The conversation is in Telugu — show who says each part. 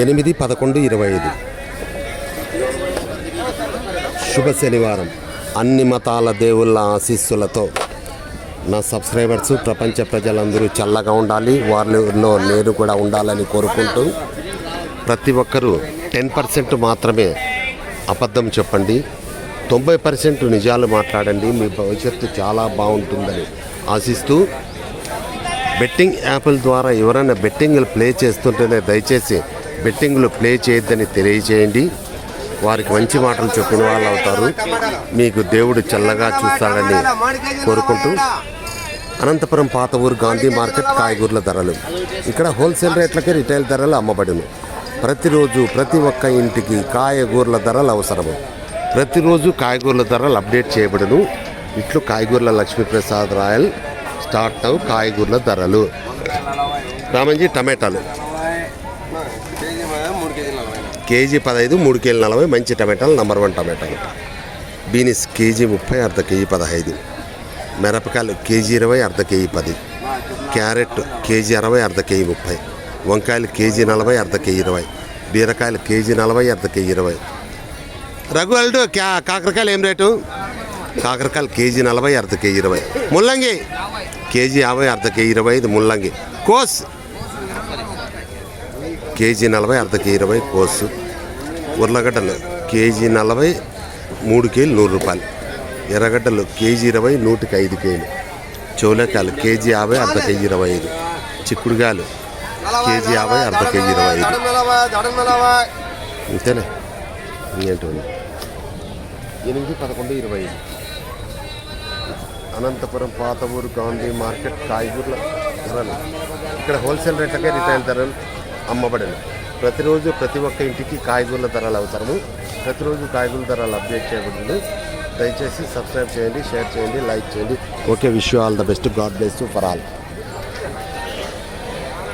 Speaker 1: ఎనిమిది పదకొండు ఇరవై ఐదు. శుభ శనివారం. అన్ని మతాల దేవుళ్ళ ఆశీస్సులతో నా సబ్స్క్రైబర్స్ ప్రపంచ ప్రజలందరూ చల్లగా ఉండాలి. వారిలో నేను కూడా ఉండాలని కోరుకుంటూ ప్రతి ఒక్కరూ టెన్ పర్సెంట్ మాత్రమే అబద్ధం చెప్పండి. తొంభై పర్సెంట్ నిజాలు మాట్లాడండి. మీ భవిష్యత్తు చాలా బాగుంటుందని ఆశిస్తూ బెట్టింగ్ యాప్ల ద్వారా ఎవరైనా బెట్టింగ్లు ప్లే చేస్తుంటేనే దయచేసి బెట్టింగ్లు ప్లే చేయొద్దని తెలియజేయండి. వారికి మంచి మాటలు చెప్పిన వాళ్ళు అవుతారు. మీకు దేవుడు చల్లగా చూస్తాడని కోరుకుంటూ అనంతపురం పాత ఊరు గాంధీ మార్కెట్ కాయగూరల ధరలు. ఇక్కడ హోల్సేల్ రేట్లకే రిటైల్ ధరలు అమ్మబడును. ప్రతిరోజు ప్రతి ఒక్క ఇంటికి కాయగూరల ధరలు అవసరము. ప్రతిరోజు కాయగూరల ధరలు అప్డేట్ చేయబడును. ఇట్లు కాయగూరల లక్ష్మీప్రసాద్ రాయల్ స్టార్ట్ అవు కాయగూరల ధరలు. రామంజీ టమాటాలు. కేజీ పదహైదు మూడు కేజీ నలభై మంచి టమాటాలు నంబర్ వన్ టమాటాలు. బీనిస్ కేజీ ముప్పై అర్ధ కేజీ పదహైదు. మిరపకాయలు కేజీ ఇరవై అర్ధ కేజీ పది. క్యారెట్ కేజీ అరవై అర్ధ కేజీ ముప్పై. వంకాయలు కేజీ నలభై అర్ధ కేజీ ఇరవై. బీరకాయలు కేజీ నలభై అర్ధ కేజీ ఇరవై. రఘు అల్టు క్యా కాకరకాయలు ఏం రేటు? కాకరకాయలు కేజీ నలభై అర్ధ కేజీ ఇరవై. ముల్లంగి కేజీ యాభై అర్ధ కేజీ ఇరవై ఐదు ముల్లంగి. కోస్ కేజీ నలభై అర్ధ కేజీ ఇరవై కోసు. ఉర్లగడ్డలు కేజీ నలభై మూడు కేజీలు నూరు రూపాయలు. ఎర్రగడ్డలు కేజీ ఇరవై నూటికి ఐదు కేజీలు. చౌలకాయలు కేజీ యాభై అర్ధ కేజీ ఇరవై ఐదు. చిక్కుడుగాయలు కేజీ యాభై అర్ధ కేజీ ఇరవై ఐదు. అంతేనా ఇంకేంటి ఎనిమిది పదకొండు ఇరవై ఐదు. అనంతపురం పాత ఊరు గాంధీ మార్కెట్ కాయగూరల ధరలు. ఇక్కడ హోల్సేల్ రేట్లకే రిటైల్ ధరలు అమ్మబడను. ప్రతిరోజు ప్రతి ఒక్క ఇంటికి కాయగూరల ధరలు అవసరము. ప్రతిరోజు కాయగూరల ధరలు అప్డేట్ చేయబడింది దయచేసి సబ్స్క్రైబ్ చేయండి షేర్ చేయండి లైక్ చేయండి. Okay wish all the best. God bless for all.